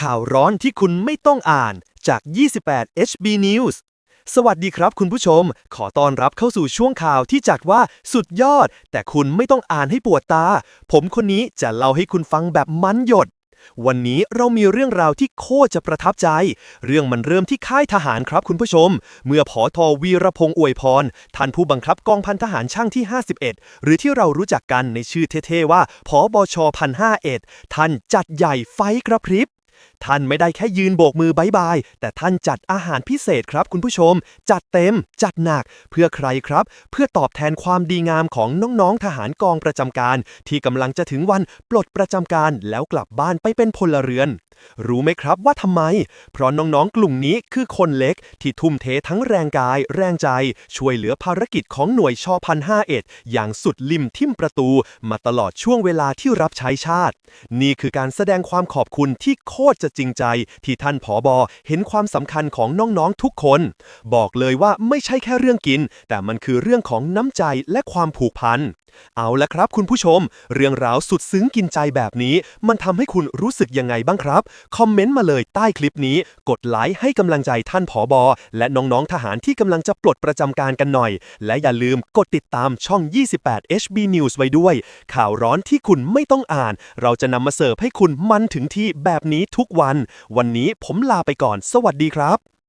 ข่าวร้อนที่คุณไม่ต้องอ่านจาก 28 HB News สวัสดีครับคุณผู้ชม ขอต้อนรับเข้าสู่ช่วงข่าวที่จัดว่าสุดยอด แต่คุณไม่ต้องอ่านให้ปวดตา ผมคนนี้จะเล่าให้คุณฟังแบบมันหยด วันนี้เรามีเรื่องราวที่โคตรจะประทับใจ เรื่องมันเริ่มที่ค่ายทหารครับคุณผู้ชม เมื่อผอทวีรพงษ์อวยพร ท่านผู้บังคับกองพันทหารช่างที่ 51 หรือที่เรารู้จักกันในชื่อเท่ๆว่าผอบชพันห้าเอ็ดท่านจัดใหญ่ไฟกระพริบ ท่านไม่ได้แค่ยืนโบกมือบายบาย แต่ท่านจัดอาหารพิเศษครับคุณผู้ชม จัดเต็ม จัดหนัก เพื่อใครครับ เพื่อตอบแทนความดีงามของน้องๆทหารกองประจำการ ที่กำลังจะถึงวันปลดประจำการแล้วกลับบ้านไปเป็นพลเรือน รู้ไหมครับว่าทำไม เพราะน้องๆกลุ่มนี้คือคนเล็กที่ทุ่มเททั้งแรงกาย แรงใจ ช่วยเหลือภารกิจของหน่วยชอพันห้าเอ็ดอย่างสุดริมทิมประตู มาตลอดช่วงเวลาที่รับใช้ชาติ นี่คือการแสดงความขอบคุณที่โคตรจะจริงใจที่ท่านผอบอเห็นความสำคัญของน้องๆทุกคน บอกเลยว่าไม่ใช่แค่เรื่องกิน แต่มันคือเรื่องของน้ำใจและความผูกพัน เอาละครับคุณผู้ชม เรื่องราวสุดซึ้งกินใจแบบนี้ มันทำให้คุณรู้สึกยังไงบ้างครับ คอมเมนต์มาเลยใต้คลิปนี้ กดไลค์ให้กำลังใจท่านผอบอและน้องๆทหารที่กำลังจะปลดประจำการกันหน่อย และอย่าลืมกดติดตามช่อง 28 HB News ไว้ด้วย ข่าวร้อนที่คุณไม่ต้องอ่าน เราจะนำมาเสิร์ฟให้คุณมันถึงที่แบบนี้ทุกวัน วันนี้ผมลาไปก่อน สวัสดีครับ